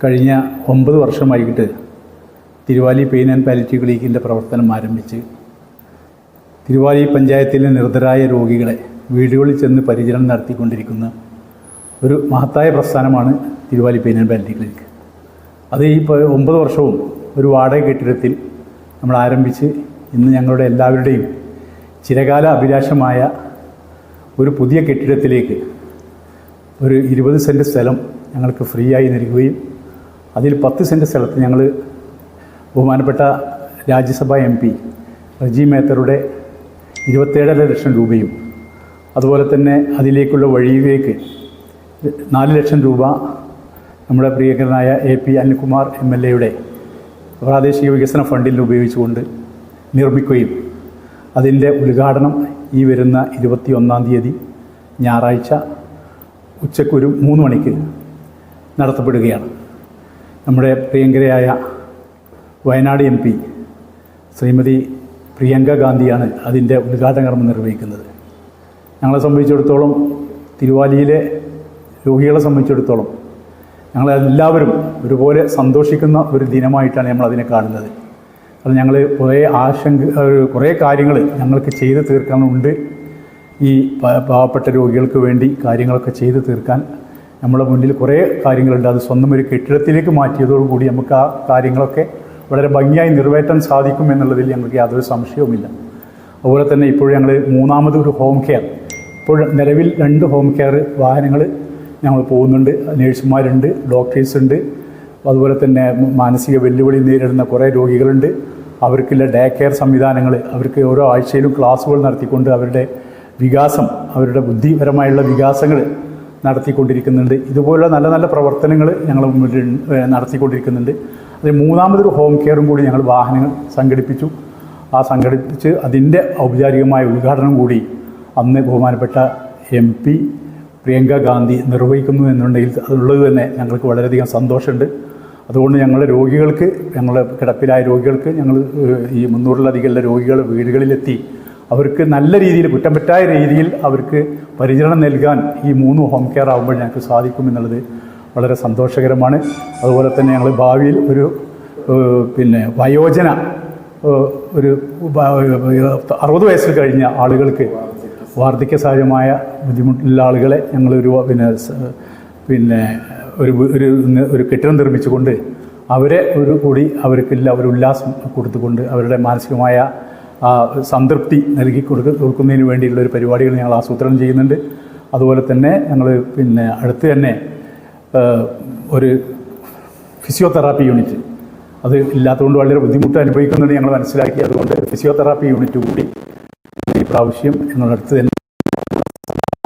കഴിഞ്ഞ ഒമ്പത് വർഷമായിട്ട് തിരുവാലി പെയിൻ ആൻഡ് പാലിറ്റീവ് ക്ലിനിക്കിന്റെ പ്രവർത്തനം ആരംഭിച്ച് തിരുവാലി പഞ്ചായത്തിലെ നിർദ്ധരായ രോഗികളെ വീടുകളിൽ ചെന്ന് പരിചരണം നടത്തിക്കൊണ്ടിരിക്കുന്ന ഒരു മഹത്തായ പ്രസ്ഥാനമാണ് Thiruvali pain and palliative clinic അത് ഈ ഒമ്പത് വർഷവും ഒരു വാടക കെട്ടിടത്തിൽ നമ്മൾ ആരംഭിച്ച് ഇന്ന് ഞങ്ങളുടെ എല്ലാവരുടെയും ചിരകാല അഭിലാഷമായ ഒരു പുതിയ കെട്ടിടത്തിലേക്ക് ഒരു ഇരുപത് സെന്റ് സ്ഥലം ഞങ്ങൾക്ക് ഫ്രീ ആയി നൽകുകയും അതിൽ പത്ത് സെന്റ് സ്ഥലത്ത് ഞങ്ങൾ ബഹുമാനപ്പെട്ട രാജ്യസഭാ എം പി റജി മേത്തറുടെ ഇരുപത്തേഴര ലക്ഷം രൂപയും അതുപോലെ തന്നെ അതിലേക്കുള്ള വഴിയിലേക്ക് നാല് ലക്ഷം രൂപ നമ്മുടെ പ്രിയങ്കരനായ A P Anilkumar M L എയുടെ പ്രാദേശിക വികസന ഫണ്ടിൽ ഉപയോഗിച്ചുകൊണ്ട് നിർമ്മിക്കുകയും അതിന്റെ ഉദ്ഘാടനം ഈ വരുന്ന ഇരുപത്തി ഒന്നാം തീയതി ഞായറാഴ്ച ഉച്ചക്കൊരു മൂന്ന് മണിക്ക് നടത്തപ്പെടുകയാണ്. നമ്മുടെ പ്രിയങ്കരയായ വയനാട് എം പി ശ്രീമതി പ്രിയങ്ക ഗാന്ധിയാണ് അതിന്റെ ഉദ്ഘാടന കർമ്മം നിർവഹിക്കുന്നത്. ഞങ്ങളെ സംബന്ധിച്ചിടത്തോളം തിരുവാലിയിലെ രോഗികളെ സംബന്ധിച്ചിടത്തോളം ഞങ്ങളെല്ലാവരും ഒരുപോലെ സന്തോഷിക്കുന്ന ഒരു ദിനമായിട്ടാണ് നമ്മൾ അതിനെ കാണുന്നത്. അത് ഞങ്ങൾ കുറേ ആശങ്ക കുറേ കാര്യങ്ങൾ ഞങ്ങൾക്ക് ചെയ്ത് തീർക്കാനുണ്ട്. ഈ പാവപ്പെട്ട രോഗികൾക്ക് വേണ്ടി കാര്യങ്ങളൊക്കെ ചെയ്ത് തീർക്കാൻ നമ്മുടെ മുന്നിൽ കുറേ കാര്യങ്ങളുണ്ട്. അത് സ്വന്തം ഒരു കെട്ടിടത്തിലേക്ക് മാറ്റിയതോടുകൂടി നമുക്ക് ആ കാര്യങ്ങളൊക്കെ വളരെ ഭംഗിയായി നിറവേറ്റാൻ സാധിക്കും എന്നുള്ളതിൽ ഞങ്ങൾക്ക് യാതൊരു സംശയവുമില്ല. അതുപോലെ തന്നെ ഇപ്പോൾ ഞങ്ങൾ മൂന്നാമത് ഒരു ഹോം കെയർ ഇപ്പോൾ നിലവിൽ രണ്ട് ഹോം കെയർ വാഹനങ്ങൾ ഞങ്ങൾ പോകുന്നുണ്ട്. നേഴ്സുമാരുണ്ട് ഡോക്ടേഴ്സ് ഉണ്ട് അതുപോലെ തന്നെ മാനസിക വെല്ലുവിളി നേരിടുന്ന കുറേ രോഗികളുണ്ട്. അവർക്കുള്ള ഡേ കെയർ സംവിധാനങ്ങൾ അവർക്ക് ഓരോ ആഴ്ചയിലും ക്ലാസ്സുകൾ നടത്തിക്കൊണ്ട് അവരുടെ വികാസം അവരുടെ ബുദ്ധിപരമായുള്ള വികാസങ്ങൾ നടത്തിക്കൊണ്ടിരിക്കുന്നുണ്ട്. ഇതുപോലെ നല്ല നല്ല പ്രവർത്തനങ്ങൾ ഞങ്ങൾ മുന്നിൽ നടത്തിക്കൊണ്ടിരിക്കുന്നുണ്ട്. അത് മൂന്നാമതൊരു ഹോം കെയറും കൂടി ഞങ്ങൾ വാഹനങ്ങൾ സംഘടിപ്പിച്ചു. ആ സംഘടിപ്പിച്ച് അതിന്റെ ഔപചാരികമായ ഉദ്ഘാടനം കൂടി അന്ന് ബഹുമാനപ്പെട്ട എം പി പ്രിയങ്ക ഗാന്ധി നിർവഹിക്കുന്നു എന്നുണ്ടെങ്കിൽ അതുള്ളത് തന്നെ ഞങ്ങൾക്ക് വളരെയധികം സന്തോഷമുണ്ട്. അതുകൊണ്ട് ഞങ്ങളുടെ രോഗികൾക്ക് ഞങ്ങളുടെ കിടപ്പിലായ രോഗികൾക്ക് ഞങ്ങൾ ഈ മുന്നൂറിലധികം രോഗികൾ വീടുകളിലെത്തി അവർക്ക് നല്ല രീതിയിൽ കുറ്റം പറ്റായ രീതിയിൽ അവർക്ക് പരിചരണം നൽകാൻ ഈ മൂന്ന് ഹോം കെയർ ആകുമ്പോൾ ഞങ്ങൾക്ക് സാധിക്കും എന്നുള്ളത് വളരെ സന്തോഷകരമാണ്. അതുപോലെ തന്നെ ഞങ്ങൾ ഭാവിയിൽ ഒരു പിന്നെ വയോജന ഒരു അറുപത് വയസ്സിൽ കഴിഞ്ഞ ആളുകൾക്ക് വാർദ്ധക്യ സഹജമായ ബുദ്ധിമുട്ടുള്ള ആളുകളെ ഞങ്ങളൊരു പിന്നെ പിന്നെ ഒരു ഒരു ഒരു കെട്ടിടം നിർമ്മിച്ചുകൊണ്ട് അവരെ ഒരു കൂടി അവർക്കില്ല ഒരു ഉല്ലാസം കൊടുത്തുകൊണ്ട് അവരുടെ മാനസികമായ സംതൃപ്തി നൽകി കൊടുക്ക കൊടുക്കുന്നതിന് വേണ്ടിയുള്ള ഒരു പരിപാടികൾ ഞങ്ങൾ ആസൂത്രണം ചെയ്യുന്നുണ്ട്. അതുപോലെ തന്നെ ഞങ്ങൾ പിന്നെ അടുത്ത് തന്നെ ഒരു ഫിസിയോതെറാപ്പി യൂണിറ്റ്. അത് ഇല്ലാത്തതുകൊണ്ട് വളരെ ബുദ്ധിമുട്ട് അനുഭവിക്കുന്നുണ്ട് ഞങ്ങൾ മനസ്സിലാക്കി അതുകൊണ്ട് ഫിസിയോതെറാപ്പി യൂണിറ്റ് കൂടി ഈ പ്രാവശ്യം ഞങ്ങളുടെ അടുത്ത് തന്നെ